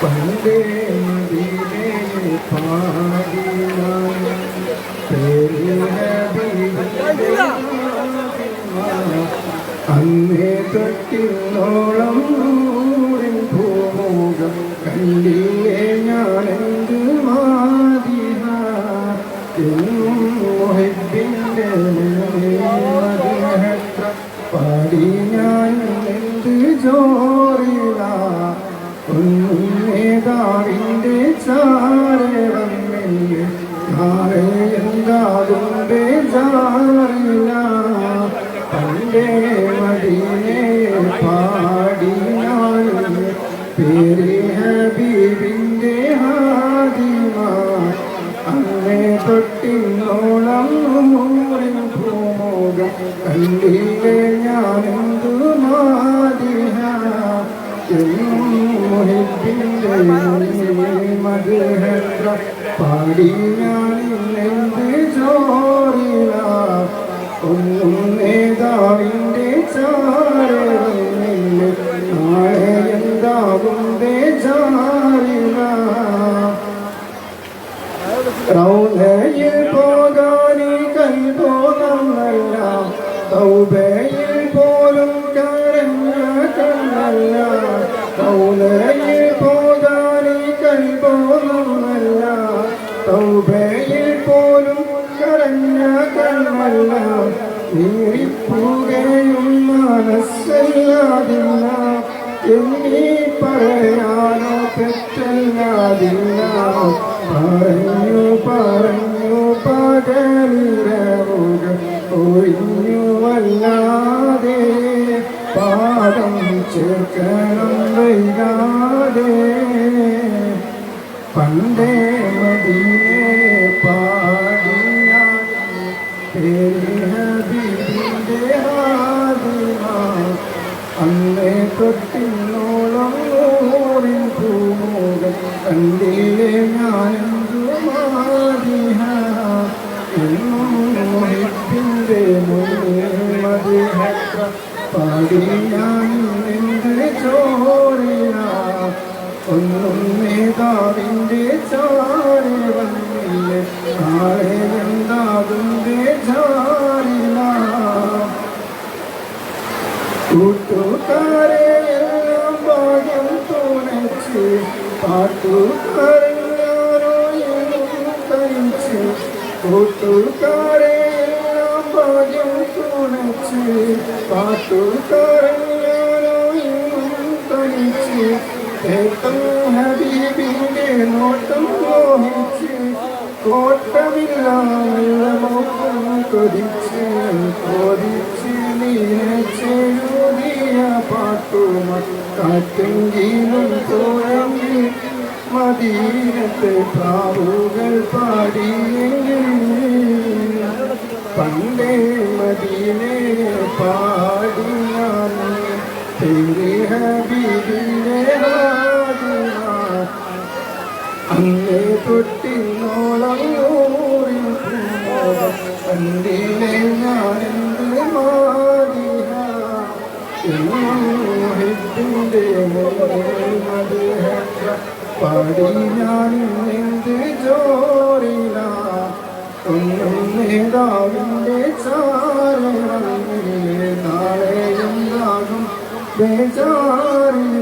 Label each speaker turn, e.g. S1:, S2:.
S1: പണ്ടേ മദീനേ പാടിനാൻ അന്നേ തൊട്ടിന്നോളം ഭൂമുഖം കണ്ടില്ലേ ഞാനെന്ത് മാതിഹ എന്നും മുഹിബിന്റെ എന്ത് ജോറില. ഒന്നും ചാരെ വന്നില്ല നാളെ എന്താകും ബേജാറില്ല പണ്ടേ മദീനെ പാടി പേരി ഹബീബിന്റെ ഹാദിമ. അന്നേ തൊട്ടിന്നോളം ഭൂമുഖം കണ്ടില്ലേ ഞാനെന്തു പാടി ഞാനിന്നെന്ത് ചോറില ഒന്നും നേതാവിന്റെ ചാരവില്ല നാളെ എന്താകും ചാരില റൗലയിൽ പോകാനേ കൈപോകമല്ല തൗബയിൽ പോലും നീറിപ്പുകയും മനസ്സല്ലാതില്ല. എന്നീ പറയാനോ തെറ്റല്ലാതില്ല. പറഞ്ഞു പറഞ്ഞു പകലിരവുക ഒഴിഞ്ഞു വല്ലാതെ പാദം ചേർക്കണം വൈകാതെ. പണ്ടേ മദീനെ തൊട്ടിന്നോളം നൂറിൻ പൂമുഖം കണ്ടില്ലേ ഞാനെന്തു മാതിഹ? എന്നും മോഹിപ്പിന്റെ മതിഹത്ര പാടി ഞാൻ എന്ത് ചോറിയ ഒന്നും നേതാവിന്റെ കൂട്ടുകാരെ എല്ലാം ഭാഗ്യം തുണച്ച് പാട്ടുകാരൻ ഞാനോ എന്നും തരിച്ച് കൂട്ടുകാരെ എല്ലാം ഭാഗ്യം തുണച്ച് പാട്ടുകാരൻ ഞാനോ എന്നും തരിച്ച് ഏട്ടം ഹബീബിൻ്റെ നോട്ടം മോഹിച്ച് കോട്ടമില്ലാത്ത മോക്കം കൊതിച്ച് കൊതിച്ച് നീനെഴുതിയ പാട്ടുമ തോഴങ്ങി മദീനത്തെ പ്രാവുകൾ പാടിയെങ്കിൽ പണ്ടേ മദീനെ പാടി ഞാൻ തേരെ ഹാദിമ അന്നേ പാടി ഞാൻ എന്ത് ജോറില ഒന്നും നേതാവിന്റെ ചാരണിലെ നാളെ എന്താകും ബേജാറില്ല